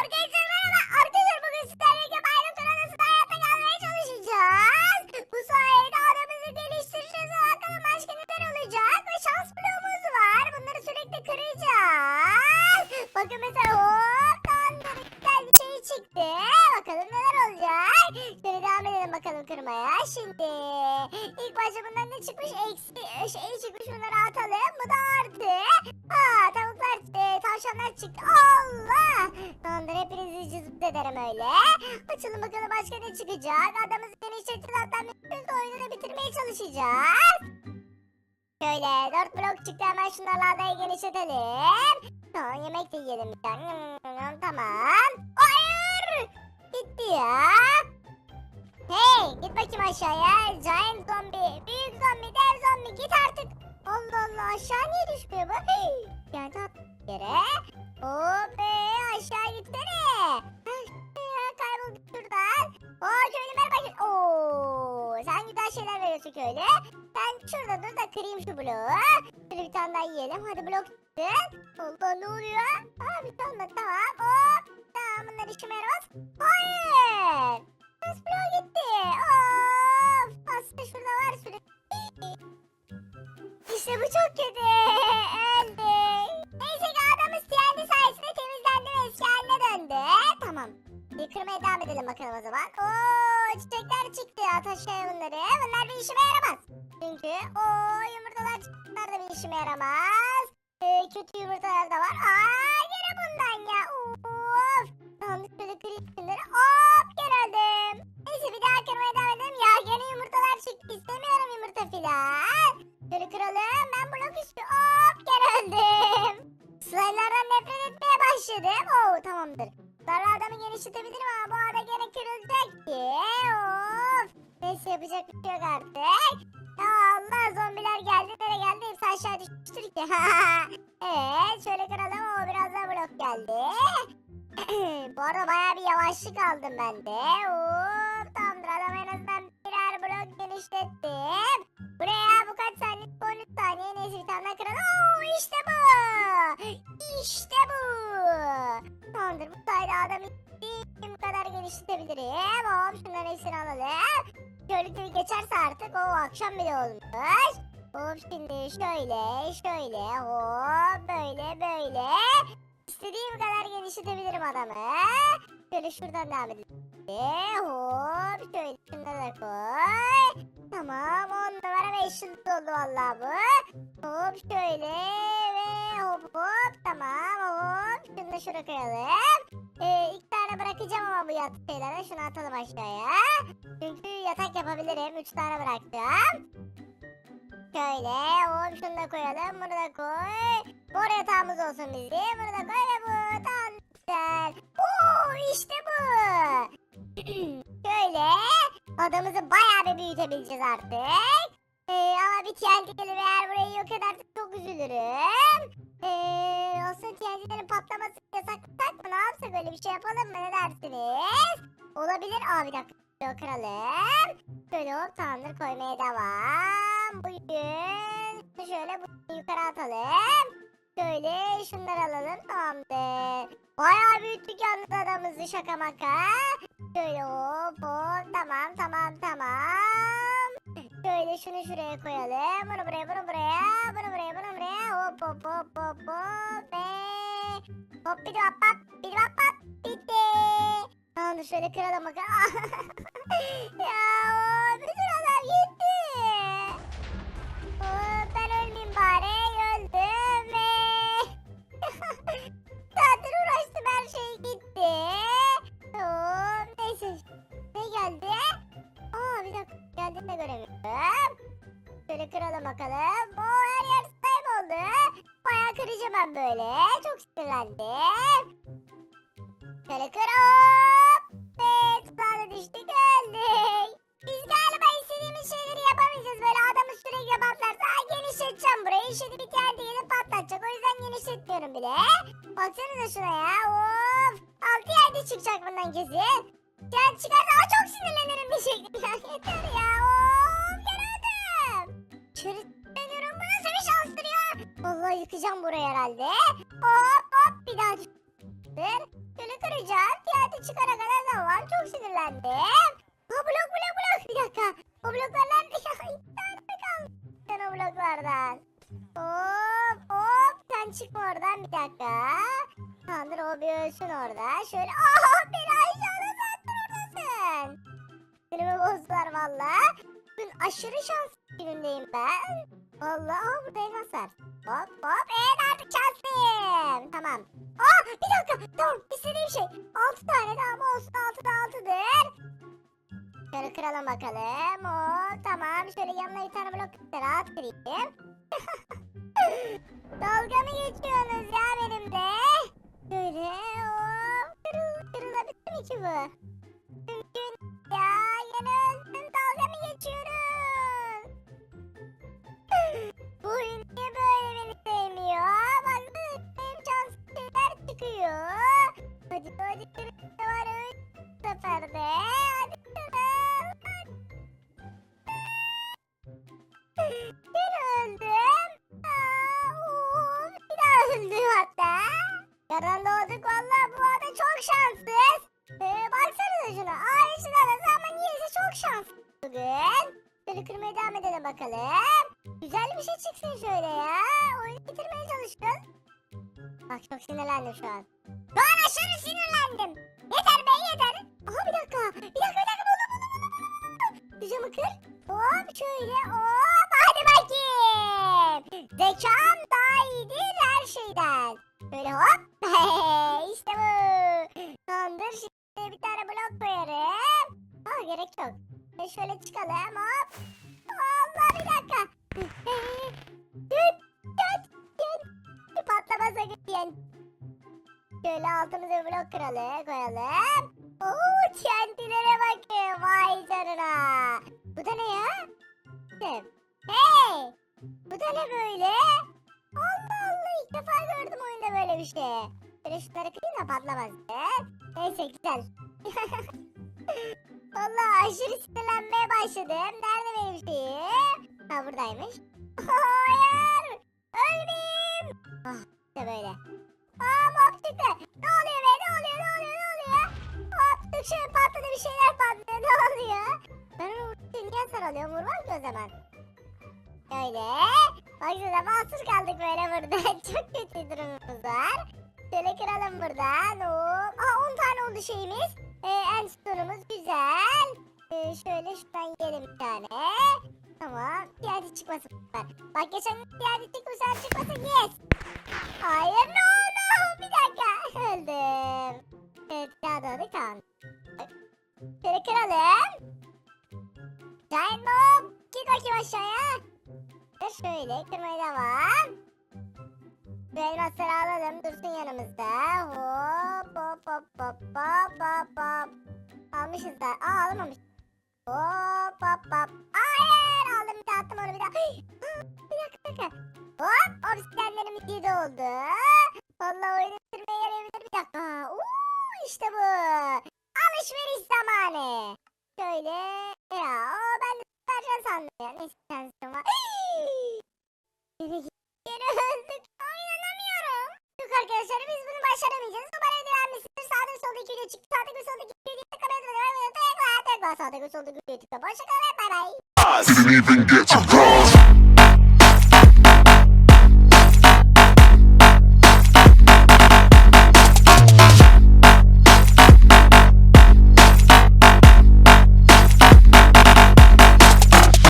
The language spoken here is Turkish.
Arkadaşlar merhaba. Arkadaşlar bugün sizlerle bayram sonrasında hayatta kalmaya çalışacağız. Bu sayede adamımızı geliştireceğiz. Bakalım başka neler olacak. Ve şans bloğumuz var. Bunları sürekli kıracağız. Bakın mesela hop tamamdır. Güzel bir şey çıktı. Bakalım neler olacak. Şöyle devam edelim bakalım kırmaya. Şimdi ilk başta bundan ne çıkmış? Eksi şey çıkmış. Bunları atalım. Bu da artı. Aa tavuklar e, tavşanlar çıktı. Allah. Tamamdır hepinizi cızbız ederim öyle. Açalım bakalım başka ne çıkacak. Adamımızı genişleteceğiz hatta bütün oyunu da bitirmeye çalışacağız. Şöyle dört blok çıktı hemen şunlarla adayı genişletelim. Tamam yemek de yiyelim Tamam. Hayır. Gitti ya. Hey git bakayım aşağıya. Giant zombi, büyük zombi, dev zombi git artık. Allah Allah aşağı niye düşmüyor bu? Hey. Yere. Hop ee, aşağı gitsene. Ya, kayboldu şuradan. Oo köylü merhaba. Oo sen güzel şeyler veriyorsun köylü. Sen şurada dur da kırayım şu bloğu. Şöyle bir tane daha yiyelim. Hadi blok çıktı. Allah ne oluyor? Aa bir tane tamam. Hop. Tamam bunlar işime yaramaz. Hayır. Nasıl bloğu gitti? Of. Aslında şurada var sürekli. İşte bu çok kötü. Var. Aa yine bundan ya. Of. Tamam şöyle kırayım şunları. Hop gel öldüm. Neyse bir daha kırmaya devam edelim. Ya gene yumurtalar çıktı. İstemiyorum yumurta filan. Şöyle kıralım. Ben blok üstü. Hop gel öldüm. Slaylardan nefret etmeye başladım. Oo tamamdır. Zarla adamı genişletebilirim ama bu ada gene kırılacak ki. Of. Neyse yapacak bir şey yok artık. Allah zombiler geldi. Nereye geldi? Hepsi aşağı düşmüştür ki. evet şöyle kıralım. O biraz daha blok geldi. bu arada bayağı bir yavaşlık aldım ben de. Hop tamamdır adam en azından birer blok genişlettim. Buraya bu kaç saniye? 13 saniye. Neyse bir tane daha kıralım. Oo işte bu. İşte bu. Tamamdır bu sayede adamı istediğim kadar genişletebilirim. Hop şunların hepsini alalım. Gibi geçerse artık o akşam bile olmuş. Hop şimdi şöyle şöyle hop böyle böyle. İstediğim kadar genişletebilirim adamı. Şöyle şuradan devam edelim. Hop şöyle şunları da koy. Tamam on numara beş yıldız oldu valla bu. Hop şöyle hop tamam hop. Şunu da şuraya koyalım. Ee, iki tane bırakacağım ama bu yatak şeylere. Şunu atalım aşağıya. Çünkü yatak yapabilirim. Üç tane bırakacağım. Şöyle hop şunu da koyalım. Bunu da koy. Mor yatağımız olsun bizim. Bunu da koy ve bu. Tamam güzel. Oo işte bu. Şöyle adamızı bayağı bir büyütebileceğiz artık. Ee, ama bir TNT gelir eğer burayı yok ederse çok üzülürüm. Mı ne yapsak öyle bir şey yapalım mı ne dersiniz? Olabilir. Aa bir dakika şöyle kıralım. Şöyle hop tamamdır koymaya devam. Bugün şöyle bunu yukarı atalım. Şöyle şunları alalım tamamdır. Bayağı büyüttük yalnız adamımızı şaka maka. Şöyle hop hop tamam tamam tamam. Şöyle şunu şuraya koyalım. Bunu buraya bunu buraya. Bunu buraya bunu buraya. Hop hop hop hop hop. Ve hop bir hop hop bir hop hop. Bitti. Tamamdır şöyle kıralım bakalım. ya o bütün gitti. Ben ölmeyeyim bari. Öldüm ve... Zaten uğraştım her şey gitti. Neyse. Ne geldi? Aa bir dakika geldiğini de göremiyorum. Şöyle kıralım bakalım. O her yer slime oldu. Bayağı kıracağım ben böyle. Çok sinirlendim. Şöyle kır hop. Ve tuzağa düştük öldük. Biz galiba istediğimiz şeyleri yapamayacağız. Böyle adamı sürekli patlarsa "Aa, genişleteceğim burayı. Şimdi bir tane diyelim patlatacak. O yüzden genişletmiyorum bile. Baksanıza şuna ya. Of. Altı yerde çıkacak bundan kesin. Ya çıkarsa aa, çok sinirlenirim bir şekilde. Yeter ya. Of yanardım. İçeri dönüyorum. Bu nasıl bir şanstır ya? Vallahi yıkacağım burayı herhalde. çıkma oradan bir dakika. Tamamdır o bir ölsün orada. Şöyle aha beni aşağıda zaten oradasın. Günümü bozdular valla. Bugün aşırı şanslı günündeyim ben. Valla aha burada elmas var. Hop hop evet artık şanslıyım. Tamam. Aa bir dakika tamam istediğim şey. 6 tane daha ama olsun 6 da 6'dır. Şöyle kıralım bakalım. Oo, tamam şöyle yanına bir tane blok rahat kırayım. Dalga mı geçiyorsunuz ya benimle? Şöyle hop kırıl, kırılabilir mi ki bu? Bakalım. Güzel bir şey çıksın şöyle ya. Oyunu bitirmeye çalışıyoruz. Bak çok sinirlendim şu an. Şu an aşırı sinirlendim. Yeter be yeter. Aha bir dakika. Bir dakika bir dakika buldum buldum buldum camı kır. Hop şöyle hop. Hadi bakayım. Zekam daha iyidir her şeyden. Böyle hop. işte bu. Tamamdır şimdi bir tane blok koyarım. Aa gerek yok. Şöyle çıkalım hop. Gidiyen. Şöyle altımıza blok kralı koyalım. Oo TNT'lere bakın vay canına. Bu da ne ya? Hey! Bu da ne böyle? Allah Allah ilk defa gördüm oyunda böyle bir şey. Şöyle şunları kırayım da patlamaz. Neyse güzel. Vallahi aşırı sinirlenmeye başladım. Nerede benim şeyim? Ha buradaymış. Hayır! Ölmeyeyim! Ah işte böyle. Aa mob çıktı. Ne oluyor be? Ne oluyor? Ne oluyor? Ne oluyor? Hop tık şöyle patladı bir şeyler patlıyor. Ne oluyor? Ben onu vurunca niye hasar alıyorum? Vurmaz mı o zaman? Öyle. Baksana mahsur kaldık böyle burada. Çok kötü durumumuz var. Şöyle kıralım buradan. Hop. Aa 10 tane oldu şeyimiz. Ee, enstitüsümüz güzel. Ee, şöyle şuradan yiyelim bir tane. Tamam. Piyade çıkmasın. Bak, bak geçen gün piyade çıkmış sen çıkmasın. Yes. Hayır no no. Bir dakika. Öldüm. Evet piyade aldık tamam. Şöyle kıralım. Giant Mob. Git bakayım aşağıya. Şöyle kırmaya devam. Bu elmasları alalım dursun yanımızda. Hop hop hop hop hop hop hop. Almışız da. Aa alamamış. Hop hop hop. Hayır aldım bir daha attım onu bir daha. Bir dakika bir dakika. Hop obsidyenlerimiz yedi oldu. Vallahi oyunu bitirmeye yarayabilir bir dakika. Uuu işte bu. Alışveriş zamanı. Şöyle ya o ben de vereceğim sandım ya. Neyse şansım var. Geri öldük. Arkadaşlar biz bunu başaramayacağız. Umarım öğrenmişsinizdir. Sağda ve solda iki video çıktı. Sağda ve solda iki video çıktı. Kamerada ve tıkla tıkla. Sağda ve solda iki video çıktı. Hoşçakalın. Bay bay. Didn't even get to cross.